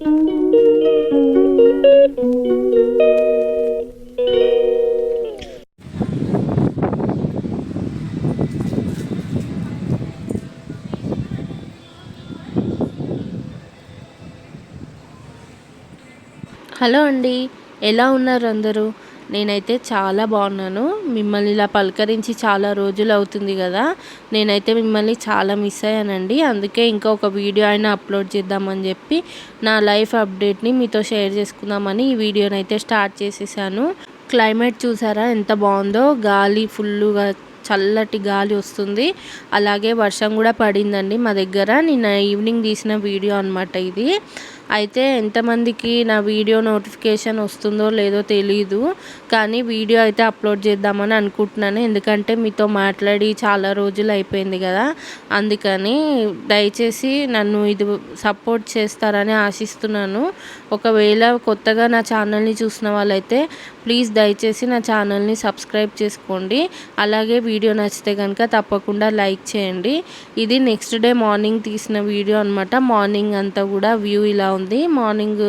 Hello అండి ఎలా ఉన్నారు అందరూ? నేనైతే చాలా బాగున్నాను. మిమ్మల్ని ఇలా పలకరించి చాలా రోజులు అవుతుంది కదా. నేనైతే మిమ్మల్ని చాలా మిస్ అయ్యానండి. అందుకే ఇంకా ఒక వీడియో అయినా అప్లోడ్ చేద్దామని చెప్పి నా లైఫ్ అప్డేట్ని మీతో షేర్ చేసుకుందామని ఈ వీడియోని అయితే స్టార్ట్ చేసేసాను. క్లైమేట్ చూసారా ఎంత బాగుందో. గాలి ఫుల్గా చల్లటి గాలి వస్తుంది. అలాగే వర్షం కూడా పడిందండి మా దగ్గర. నిన్న ఈవినింగ్ తీసిన వీడియో అనమాట ఇది. అయితే ఎంతమందికి నా వీడియో నోటిఫికేషన్ వస్తుందో లేదో తెలీదు కానీ వీడియో అయితే అప్లోడ్ చేద్దామని అనుకుంటున్నాను. ఎందుకంటే మీతో మాట్లాడి చాలా రోజులు అయిపోయింది కదా అందుకని దయచేసి నన్ను ఇది సపోర్ట్ చేస్తారని ఆశిస్తున్నాను. ఒకవేళ కొత్తగా నా ఛానల్ని చూసిన వాళ్ళైతే ప్లీజ్ దయచేసి నా ఛానల్ని సబ్స్క్రైబ్ చేసుకోండి. అలాగే వీడియో నచ్చితే కనుక తప్పకుండా లైక్ చేయండి. ఇది నెక్స్ట్ డే మార్నింగ్ తీసిన వీడియో అనమాట మార్నింగ్ అంతా కూడా వ్యూ ఇలా ఉంది. మార్నింగ్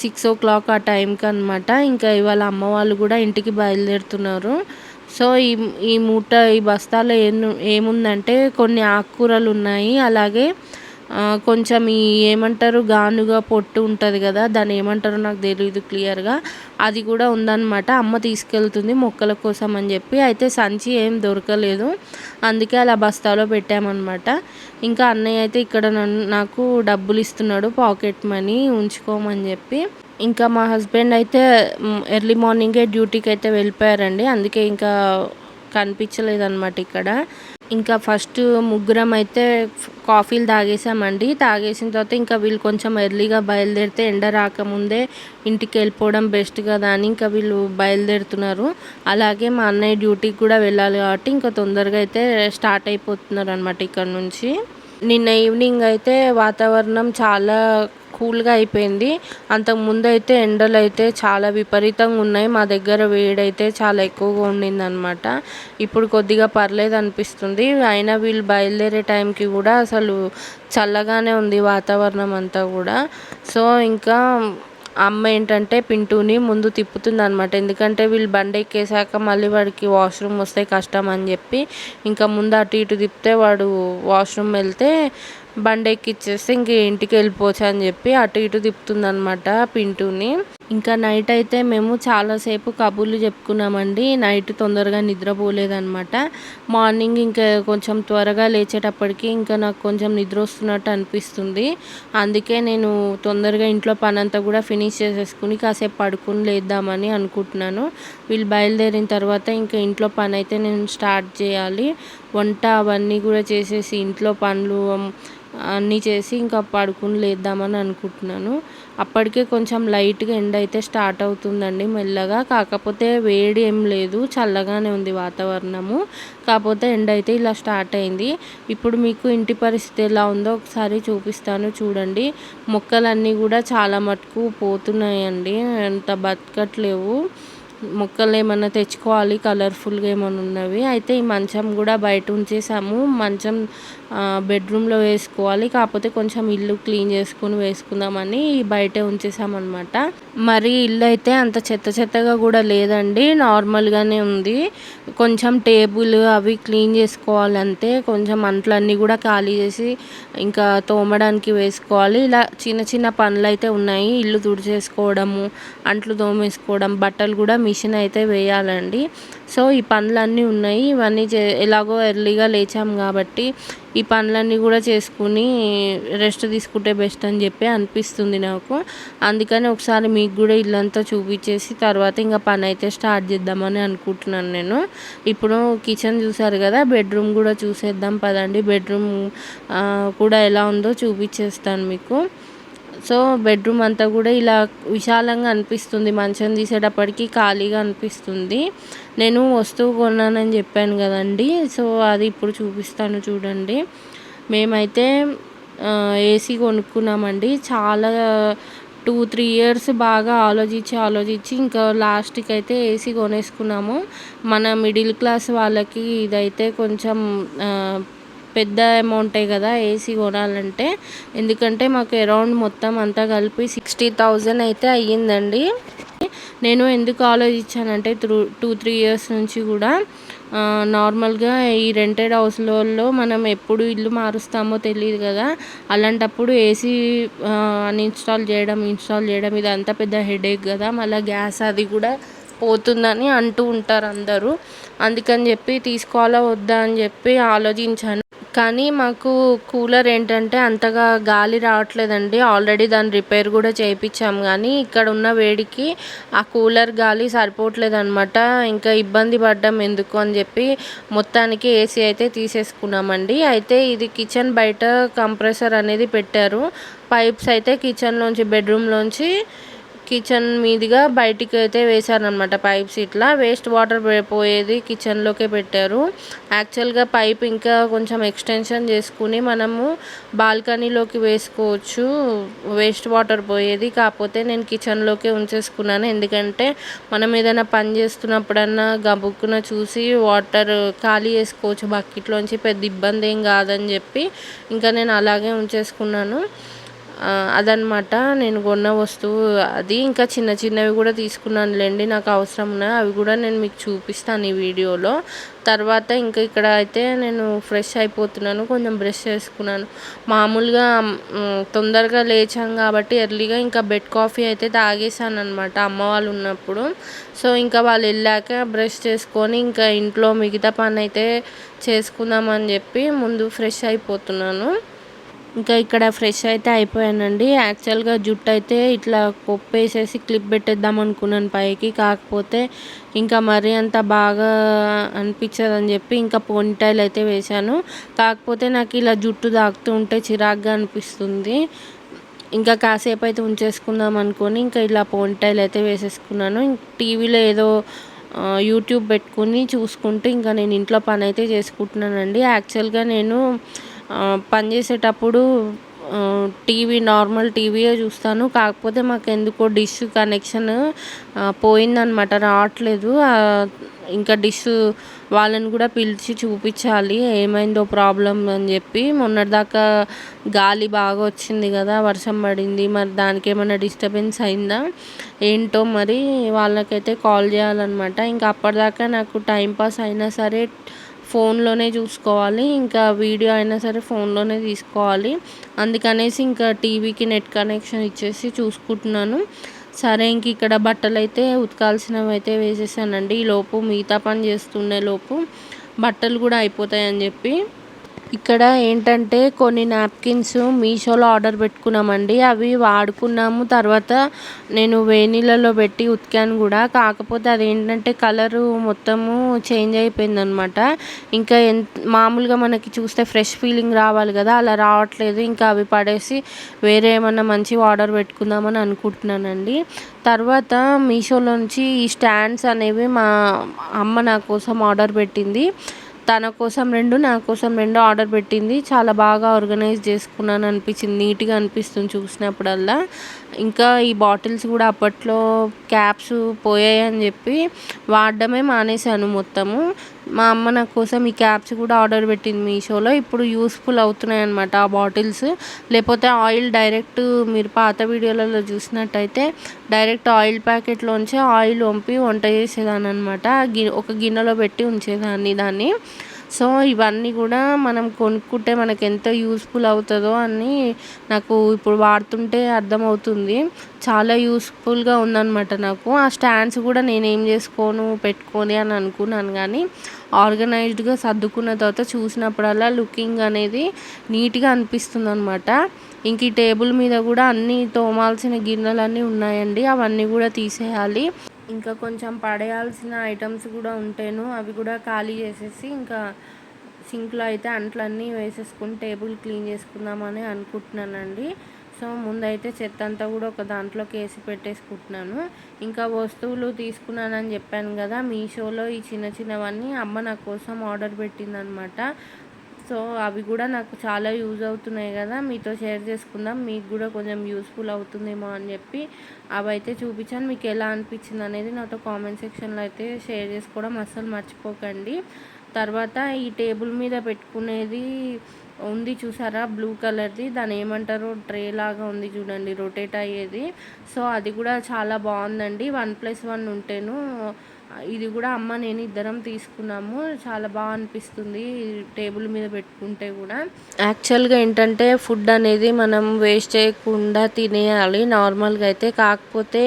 సిక్స్ ఓ క్లాక్ ఆ టైంకి అనమాట ఇంకా ఇవాళ అమ్మ వాళ్ళు కూడా ఇంటికి బయలుదేరుతున్నారు. సో ఈ ఈ మూట ఈ బస్తాలో ఏం ఏముందంటే కొన్ని ఆకుకూరలు ఉన్నాయి. అలాగే కొంచెం ఈ ఏమంటారు గానుగా పొట్టు ఉంటుంది కదా దాన్ని ఏమంటారో నాకు తెలియదు క్లియర్గా అది కూడా ఉందన్నమాట. అమ్మ తీసుకెళ్తుంది మొక్కల కోసం అని చెప్పి. అయితే సంచి ఏం దొరకలేదు. అందుకే అలా బస్తాలో పెట్టామన్నమాట. ఇంకా అన్నయ్య అయితే ఇక్కడ నన్ను నాకు డబ్బులు ఇస్తున్నాడు పాకెట్ మనీ ఉంచుకోమని చెప్పి. ఇంకా మా హస్బెండ్ అయితే ఎర్లీ మార్నింగే డ్యూటీకి అయితే వెళ్ళిపోయారండి. అందుకే ఇంకా కనిపించలేదన్నమాట ఇక్కడ. ఇంకా ఫస్ట్ ముగ్గురం అయితే కాఫీలు తాగేసామండి. తాగేసిన తర్వాత ఇంకా వీళ్ళు కొంచెం ఎర్లీగా బయలుదేరితే ఎండ రాకముందే ఇంటికి వెళ్ళిపోవడం బెస్ట్ కదా అని ఇంకా వీళ్ళు బయలుదేరుతున్నారు. అలాగే మా అన్నయ్య డ్యూటీకి కూడా వెళ్ళాలి కాబట్టి ఇంకా తొందరగా అయితే స్టార్ట్ అయిపోతున్నారు అనమాట ఇక్కడ నుంచి. నిన్న ఈవినింగ్ అయితే వాతావరణం చాలా కూల్గా అయిపోయింది. అంతకుముందు అయితే ఎండలు అయితే చాలా విపరీతంగా ఉన్నాయి. మా దగ్గర వేడైతే చాలా ఎక్కువగా ఉండిందనమాట ఇప్పుడు కొద్దిగా పర్లేదు అనిపిస్తుంది. అయినా వీళ్ళు బయలుదేరే టైంకి కూడా అసలు చల్లగానే ఉంది వాతావరణం అంతా కూడా. సో ఇంకా అమ్మ ఏంటంటే పింటూని ముందు తిప్పుతుంది అనమాట ఎందుకంటే వీళ్ళు బండి ఎక్కేసాక మళ్ళీ వాడికి వాష్రూమ్ వస్తే కష్టం అని చెప్పి ఇంకా ముందు అటు ఇటు తిప్పితే వాడు వాష్రూమ్ వెళ్తే బండి ఎక్కిచ్చేస్తే ఇంక ఇంటికి వెళ్ళిపోవచ్చు అని చెప్పి అటు ఇటు తిప్పుతుంది అనమాట పింటూని. ఇంకా నైట్ అయితే మేము చాలాసేపు కబుర్లు చెప్పుకున్నామండి. నైట్ తొందరగా నిద్రపోలేదనమాట మార్నింగ్ ఇంకా కొంచెం త్వరగా లేచేటప్పటికి ఇంకా నాకు కొంచెం నిద్ర వస్తున్నట్టు అనిపిస్తుంది. అందుకే నేను తొందరగా ఇంట్లో పని అంతా కూడా ఫినిష్ చేసేసుకుని కాసేపు పడుకుని లేద్దామని అనుకుంటున్నాను. వీళ్ళు బయలుదేరిన తర్వాత ఇంకా ఇంట్లో పని అయితే నేను స్టార్ట్ చేయాలి. వంట అవన్నీ కూడా చేసేసి ఇంట్లో పనులు అన్నీ చేసి ఇంకా పడుకుని లేద్దామని అనుకుంటున్నాను. అప్పటికే కొంచెం లైట్గా ఎండ అయితే స్టార్ట్ అవుతుందండి మెల్లగా. కాకపోతే వేడి ఏం లేదు చల్లగానే ఉంది వాతావరణము. కాకపోతే ఎండ అయితే ఇలా స్టార్ట్ అయింది. ఇప్పుడు మీకు ఇంటి పరిస్థితి ఎలా ఉందో ఒకసారి చూపిస్తాను చూడండి. మొక్కలన్నీ కూడా చాలా మటుకు పోతున్నాయండి. అంత బతకట్లేవు. మొక్కలు ఏమన్నా తెచ్చుకోవాలి కలర్ఫుల్గా ఏమైనా ఉన్నవి. అయితే ఈ మంచం కూడా బయట ఉంచేసాము. మంచం బెడ్రూమ్లో వేసుకోవాలి. కాకపోతే కొంచెం ఇల్లు క్లీన్ చేసుకుని వేసుకుందామని బయటే ఉంచేసామన్నమాట. మరి ఇల్లు అయితే అంత చెత్త చెత్తగా కూడా లేదండి. నార్మల్గానే ఉంది. కొంచెం టేబుల్ అవి క్లీన్ చేసుకోవాలంటే కొంచెం అంట్లన్నీ కూడా ఖాళీ చేసి ఇంకా తోమడానికి వేసుకోవాలి. ఇలా చిన్న చిన్న పనులు అయితే ఉన్నాయి. ఇల్లు తుడిచేసుకోవడము అంట్లు తోమేసుకోవడం బట్టలు కూడా మిషన్ అయితే వేయాలండి. సో ఈ పనులన్నీ ఉన్నాయి. ఇవన్నీ చే ఎలాగో ఎర్లీగా లేచాం కాబట్టి ఈ పనులన్నీ కూడా చేసుకుని రెస్ట్ తీసుకుంటే బెస్ట్ అని చెప్పి అనిపిస్తుంది నాకు. అందుకని ఒకసారి మీకు కూడా ఇల్లంతా చూపించేసి తర్వాత ఇంకా పని అయితే స్టార్ట్ చేద్దామని అనుకుంటున్నాను నేను. ఇప్పుడు కిచెన్ చూసారు కదా బెడ్రూమ్ కూడా చూసేద్దాం పదండి. బెడ్రూమ్ కూడా ఎలా ఉందో చూపించేస్తాను మీకు. సో బెడ్రూమ్ అంతా కూడా ఇలా విశాలంగా అనిపిస్తుంది. మంచం తీసేటప్పటికి ఖాళీగా అనిపిస్తుంది. నేను వస్తువు కొన్నానని చెప్పాను కదండి. సో అది ఇప్పుడు చూపిస్తాను చూడండి. మేమైతే ఏసీ కొనుక్కున్నామండి. చాలా టూ త్రీ ఇయర్స్ బాగా ఆలోచించి ఆలోచించి ఇంకా లాస్ట్కి అయితే ఏసీ కొనేసుకున్నాము. మన మిడిల్ క్లాస్ వాళ్ళకి ఇదైతే కొంచెం పెద్ద అమౌంటే కదా ఏసీ కొనాలంటే. ఎందుకంటే మాకు అరౌండ్ మొత్తం అంతా కలిపి సిక్స్టీ థౌజండ్ అయితే అయ్యిందండి. నేను ఎందుకు ఆలోచించానంటే త్రూ టూ త్రీ ఇయర్స్ నుంచి కూడా నార్మల్గా ఈ రెంటెడ్ హౌస్లలో మనం ఎప్పుడు ఇల్లు మారుస్తామో తెలియదు కదా. అలాంటప్పుడు ఏసీ అన్ఇన్స్టాల్ చేయడం ఇన్స్టాల్ చేయడం ఇది అంత పెద్ద హెడేక్ కదా. మళ్ళీ గ్యాస్ అది కూడా పోతుందని అంటూ ఉంటారు అందరూ. అందుకని చెప్పి తీసుకోవాలా వద్దా అని చెప్పి ఆలోచించాను. కానీ మాకు కూలర్ ఏంటంటే అంతగా గాలి రావట్లేదండి. ఆల్రెడీ దాని రిపేర్ కూడా చేయించాము. కానీ ఇక్కడ ఉన్న వేడికి ఆ కూలర్ గాలి సరిపోవట్లేదు అనమాట ఇంకా ఇబ్బంది పడ్డాం ఎందుకు అని చెప్పి మొత్తానికి ఏసీ అయితే తీసేసుకున్నామండి. అయితే ఇది కిచెన్ బయట కంప్రెసర్ అనేది పెట్టారు. పైప్స్ అయితే కిచెన్లోంచి బెడ్రూమ్లోంచి కిచెన్ మీదుగా బయటికి అయితే వేశారనమాట పైప్స్ ఇట్లా వేస్ట్ వాటర్ పోయేది కిచెన్లోకే పెట్టారు. యాక్చువల్గా పైప్ ఇంకా కొంచెం ఎక్స్టెన్షన్ చేసుకుని మనము బాల్కనీలోకి వేసుకోవచ్చు. వేస్ట్ వాటర్ పోయేది. కాకపోతే నేను కిచెన్లోకే ఉంచేసుకున్నాను. ఎందుకంటే మనం ఏదైనా పని చేస్తున్నప్పుడన్నా గబుక్కున చూసి వాటర్ ఖాళీ చేసుకోవచ్చు. బకెట్లోంచి పెద్ద ఇబ్బంది ఏం కాదని చెప్పి ఇంకా నేను అలాగే ఉంచేసుకున్నాను. అదనమాట నేను కొన్న వస్తువు అది. ఇంకా చిన్న చిన్నవి కూడా తీసుకున్నానులేండి. నాకు అవసరం ఉన్నాయి. అవి కూడా నేను మీకు చూపిస్తాను ఈ వీడియోలో. తర్వాత ఇంకా ఇక్కడ అయితే నేను ఫ్రెష్ అయిపోతున్నాను. కొంచెం బ్రష్ చేసుకున్నాను. మామూలుగా తొందరగా లేచాం కాబట్టి ఎర్లీగా ఇంకా బెడ్ కాఫీ అయితే తాగేసాను అనమాట అమ్మ వాళ్ళు ఉన్నప్పుడు. సో ఇంకా వాళ్ళు వెళ్ళాక బ్రష్ చేసుకొని ఇంకా ఇంట్లో మిగతా పని అయితే చేసుకుందామని చెప్పి ముందు ఫ్రెష్ అయిపోతున్నాను. ఇంకా ఇక్కడ ఫ్రెష్ అయితే అయిపోయానండి. యాక్చువల్గా జుట్టు అయితే ఇట్లా కొప్పేసేసి క్లిప్ పెట్టేద్దాం అనుకున్నాను పైకి. కాకపోతే ఇంకా మరీ అంత బాగా అనిపించదని చెప్పి ఇంకా పోనిటైల్ అయితే వేశాను. కాకపోతే నాకు ఇలా జుట్టు తాకుతూ ఉంటే చిరాగ్గా అనిపిస్తుంది. ఇంకా కాసేపు అయితే ఉంచేసుకుందాం అనుకొని ఇంకా ఇలా పోనిటైల్ అయితే వేసేసుకున్నాను. టీవీలో ఏదో యూట్యూబ్ పెట్టుకుని చూసుకుంటూ ఇంకా నేను ఇంట్లో పని అయితే చేసుకుంటున్నానండి యాక్చువల్గా నేను పని చేసేటప్పుడు టీవీ నార్మల్ టీవీయే చూస్తాను. కాకపోతే మాకు ఎందుకో డిష్ కనెక్షన్ పోయిందనమాట రావట్లేదు. ఇంకా డిష్ వాళ్ళని కూడా పిలిచి చూపించాలి. ఏమైందో ప్రాబ్లం అని చెప్పి మొన్నటిదాకా గాలి బాగా వచ్చింది కదా వర్షం పడింది. మరి దానికి ఏమైనా డిస్టర్బెన్స్ అయిందా? ఏంటో మరి వాళ్ళకైతే కాల్ చేయాలన్నమాట. ఇంకా అప్పటిదాకా నాకు టైంపాస్ అయినా సరే ఫోన్లోనే చూసుకోవాలి ఇంకా వీడియో అయినా సరే ఫోన్లోనే తీసుకోవాలి. అందుకనేసి ఇంకా టీవీకి నెట్ కనెక్షన్ ఇచ్చేసి చూసుకుంటున్నాను. సరే ఇంక ఇక్కడ బట్టలు అయితే ఉతకాల్సినవి అయితే వేసేసానండి. ఈ లోపు మిగతా పని చేస్తుండే లోపు బట్టలు కూడా అయిపోతాయని చెప్పి ఇక్కడ ఏంటంటే కొన్ని నాప్కిన్స్ మీషోలో ఆర్డర్ పెట్టుకున్నామండి. అవి వాడుకున్నాము. తర్వాత నేను వేనీళ్ళలో పెట్టి ఉతికాను కూడా. కాకపోతే అదేంటంటే కలరు మొత్తము చేంజ్ అయిపోయిందనమాట. ఇంకా ఎంత మామూలుగా మనకి చూస్తే ఫ్రెష్ ఫీలింగ్ రావాలి కదా. అలా రావట్లేదు. ఇంకా అవి పడేసి వేరే ఏమన్నా మంచి ఆర్డర్ పెట్టుకుందామని అనుకుంటున్నానండి. తర్వాత మీషోలో నుంచి ఈ స్టాండ్స్ అనేవి మా అమ్మ నా కోసం ఆర్డర్ పెట్టింది. తన కోసం రెండు నా కోసం రెండు ఆర్డర్ పెట్టింది. చాలా బాగా ఆర్గనైజ్ చేసుకున్నాను అనిపించింది. నీట్గా అనిపిస్తుంది చూసినప్పుడల్లా. ఇంకా ఈ బాటిల్స్ కూడా అప్పట్లో క్యాప్స్ పోయాయి అని చెప్పి వాడడమే మానేశాను మొత్తము. మా అమ్మ నా కోసం ఈ క్యాప్స్ కూడా ఆర్డర్ పెట్టింది మీషోలో. ఇప్పుడు యూస్ఫుల్ అవుతున్నాయి అనమాట ఆ బాటిల్స్. లేకపోతే ఆయిల్ డైరెక్ట్ మీరు పాత వీడియోలలో చూసినట్టయితే డైరెక్ట్ ఆయిల్ ప్యాకెట్లోంచి ఆయిల్ వంపి వంట చేసేదాన్ని అనమాట ఒక గిన్నెలో పెట్టి ఉంచేదాన్ని దాన్ని. సో ఇవన్నీ కూడా మనం కొనుక్కుంటే మనకు ఎంత యూస్ఫుల్ అవుతుందో అని నాకు ఇప్పుడు వాడుతుంటే అర్థమవుతుంది. చాలా యూస్ఫుల్గా ఉందన్నమాట నాకు. ఆ స్టాండ్స్ కూడా నేను ఏం చేసుకోను పెట్టుకొని అని అనుకున్నాను కానీ ఆర్గనైజ్డ్గా సర్దుకున్న తర్వాత చూసినప్పుడల్లా లుకింగ్ అనేది నీట్గా అనిపిస్తుంది అనమాట ఇంక ఈ టేబుల్ మీద కూడా అన్నీ తోమాల్సిన గిన్నెలన్నీ ఉన్నాయండి. అవన్నీ కూడా తీసేయాలి. ఇంకా కొంచెం పడేయాల్సిన ఐటమ్స్ కూడా ఉంటేను అవి కూడా ఖాళీ చేసేసి ఇంకా సింక్లో అయితే అంట్లన్నీ వేసేసుకుని టేబుల్ క్లీన్ చేసుకుందామని అనుకుంటున్నానండి. సో ముందైతే చెత్త అంతా కూడా ఒక దాంట్లోకి వేసి పెట్టేసుకుంటున్నాను. ఇంకా వస్తువులు తీసుకున్నానని చెప్పాను కదా మీషోలో ఈ చిన్న చిన్నవన్నీ అమ్మ నా కోసం ఆర్డర్ పెట్టిందనమాట. సో అవి కూడా నాకు చాలా యూజ్ అవుతున్నాయి కదా మీతో షేర్ చేసుకుందాం. మీకు కూడా కొంచెం యూస్ఫుల్ అవుతుందేమో అని చెప్పి అవి అయితే చూపించాను. మీకు ఎలా అనిపించింది అనేది నాతో కామెంట్ సెక్షన్లో అయితే షేర్ చేసుకోవడం అస్సలు మర్చిపోకండి. తర్వాత ఈ టేబుల్ మీద పెట్టుకునేది ఉంది చూసారా? బ్లూ కలర్ది. దాని ఏమంటారో? ట్రే లాగా ఉంది చూడండి రొటేట్ అయ్యేది. సో అది కూడా చాలా బాగుందండి. వన్ ప్లస్ వన్ ఉంటేను ఇది కూడా అమ్మ నేను ఇద్దరం తీసుకున్నాము. చాలా బాగా అనిపిస్తుంది టేబుల్ మీద పెట్టుకుంటే కూడా. యాక్చువల్గా ఏంటంటే ఫుడ్ అనేది మనం వేస్ట్ చేయకుండా తినేయాలి. నార్మల్గా అయితే కాకపోతే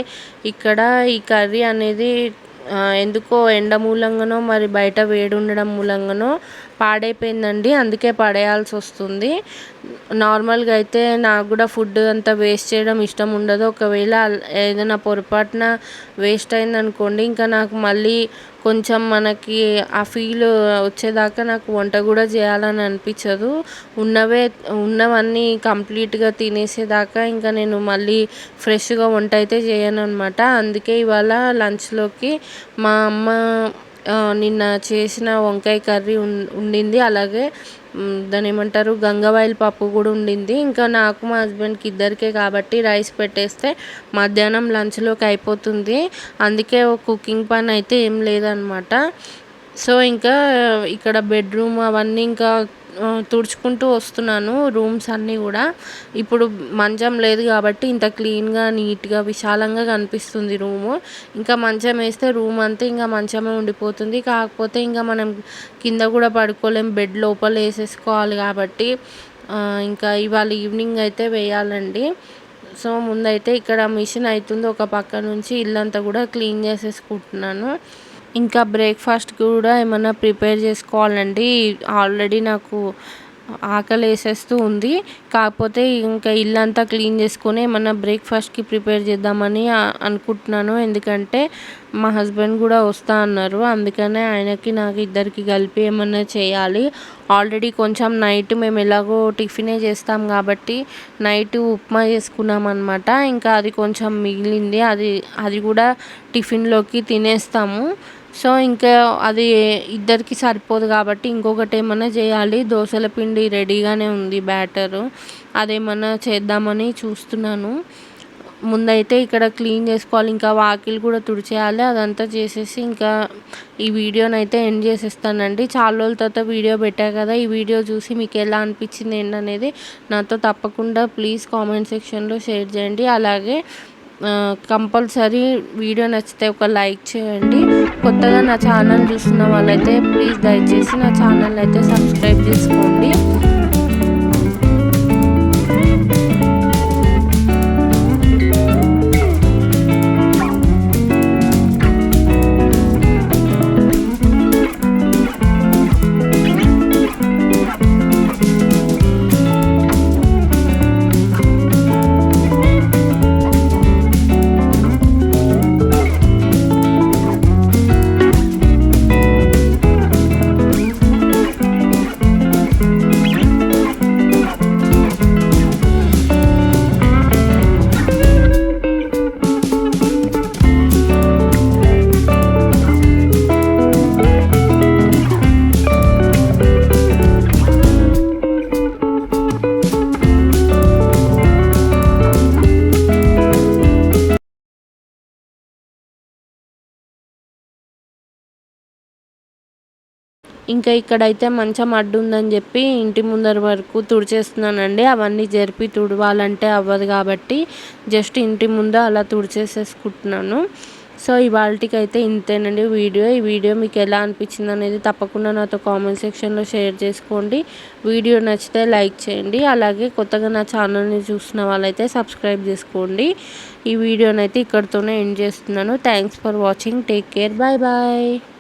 ఇక్కడ ఈ కర్రీ అనేది ఎందుకో ఎండ మూలంగానో మరి బయట వేడి ఉండడం మూలంగానో పాడైపోయిందండి. అందుకే పడేయాల్సి వస్తుంది. నార్మల్గా అయితే నాకు కూడా ఫుడ్ అంతా వేస్ట్ చేయడం ఇష్టం ఉండదు. ఒకవేళ ఏదైనా పొరపాటున వేస్ట్ అయిందనుకోండి ఇంకా నాకు మళ్ళీ కొంచెం మనకి ఆ ఫీల్ వచ్చేదాకా నాకు వంట కూడా చేయాలని అనిపించదు. ఉన్నవే ఉన్నవన్నీ కంప్లీట్గా తినేసేదాకా ఇంకా నేను మళ్ళీ ఫ్రెష్గా వంట అయితే చేయను అనమాట అందుకే ఇవాళ లంచ్లోకి మా అమ్మ నిన్న చేసిన వంకాయ కర్రీ ఉండింది. అలాగే దాని ఏమంటారు గంగవాయిల్ పప్పు కూడా ఉండింది. ఇంకా నాకు మా హస్బెండ్కి ఇద్దరికే కాబట్టి రైస్ పెట్టేస్తే మధ్యాహ్నం లంచ్లోకి అయిపోతుంది. అందుకే కుకింగ్ పని అయితే ఏం లేదనమాట. సో ఇంకా ఇక్కడ బెడ్రూమ్ అవన్నీ ఇంకా తుడుచుకుంటూ వస్తున్నాను రూమ్స్ అన్నీ కూడా. ఇప్పుడు మంచం లేదు కాబట్టి ఇంత క్లీన్గా నీట్గా విశాలంగా కనిపిస్తుంది రూము. ఇంకా మంచం వేస్తే రూమ్ అంతా ఇంకా మంచమే ఉండిపోతుంది. కాకపోతే ఇంకా మనం కింద కూడా పడుకోలేం బెడ్ లోపల వేసేసుకోవాలి కాబట్టి ఇంకా ఇవాళ ఈవినింగ్ అయితే వేయాలండి. సో ముందైతే ఇక్కడ మిషన్ అవుతుంది ఒక పక్క నుంచి ఇల్లంతా కూడా క్లీన్ చేసేసుకుంటున్నాను. ఇంకా బ్రేక్ఫాస్ట్ కూడా ఏమన్నా ప్రిపేర్ చేసుకోవాలండి. ఆల్రెడీ నాకు ఆకలి వేసేస్తూ ఉంది. కాకపోతే ఇంకా ఇల్లంతా క్లీన్ చేసుకుని ఏమన్నా బ్రేక్ఫాస్ట్కి ప్రిపేర్ చేద్దామని అనుకుంటున్నాను. ఎందుకంటే మా హస్బెండ్ కూడా వస్తా అన్నారు. అందుకనే ఆయనకి నాకు ఇద్దరికి కలిపి ఏమన్నా చేయాలి. ఆల్రెడీ కొంచెం నైట్ మేము ఎలాగో టిఫినే చేస్తాం కాబట్టి నైట్ ఉప్మా చేసుకున్నాం అనమాట ఇంకా అది కొంచెం మిగిలింది. అది అది కూడా టిఫిన్లోకి తినేస్తాము. సో ఇంకా అది ఇద్దరికి సరిపోదు కాబట్టి ఇంకొకటి ఏమైనా చేయాలి. దోశల పిండి రెడీగానే ఉంది బ్యాటరు. అదేమన్నా చేద్దామని చూస్తున్నాను. ముందైతే ఇక్కడ క్లీన్ చేసుకోవాలి. ఇంకా వాకిలు కూడా తుడిచేయాలి. అదంతా చేసేసి ఇంకా ఈ వీడియోని అయితే ఎండ్ చేసేస్తానండి. చాలా రోజుల తర్వాత వీడియో పెట్టా కదా. ఈ వీడియో చూసి మీకు ఎలా అనిపించింది ఏంటనేది నాతో తప్పకుండా ప్లీజ్ కామెంట్ సెక్షన్లో షేర్ చేయండి. అలాగే కంపల్సరీ వీడియో నచ్చితే ఒక లైక్ చేయండి. కొత్తగా నా ఛానల్ చూస్తున్న వాళ్ళైతే ప్లీజ్ దయచేసి నా ఛానల్ అయితే సబ్స్క్రైబ్ చేసుకోండి. ఇంకా ఇక్కడైతే మంచం అడ్డు ఉందని చెప్పి ఇంటి ముందర వరకు తుడిచేస్తున్నానండి. అవన్నీ జరిపి తుడవాలంటే అవ్వదు కాబట్టి జస్ట్ ఇంటి ముందు అలా తుడిచేసేసుకుంటున్నాను. సో ఇవాళకైతే ఇంతేనండి వీడియో. ఈ వీడియో మీకు ఎలా అనిపించింది అనేది తప్పకుండా నాతో కామెంట్ సెక్షన్లో షేర్ చేసుకోండి. వీడియో నచ్చితే లైక్ చేయండి. అలాగే కొత్తగా నా ఛానల్ని చూసిన వాళ్ళైతే సబ్స్క్రైబ్ చేసుకోండి. ఈ వీడియోనైతే ఇక్కడితోనే ఎండ్ చేస్తున్నాను. Thanks for watching. Take care. Bye bye.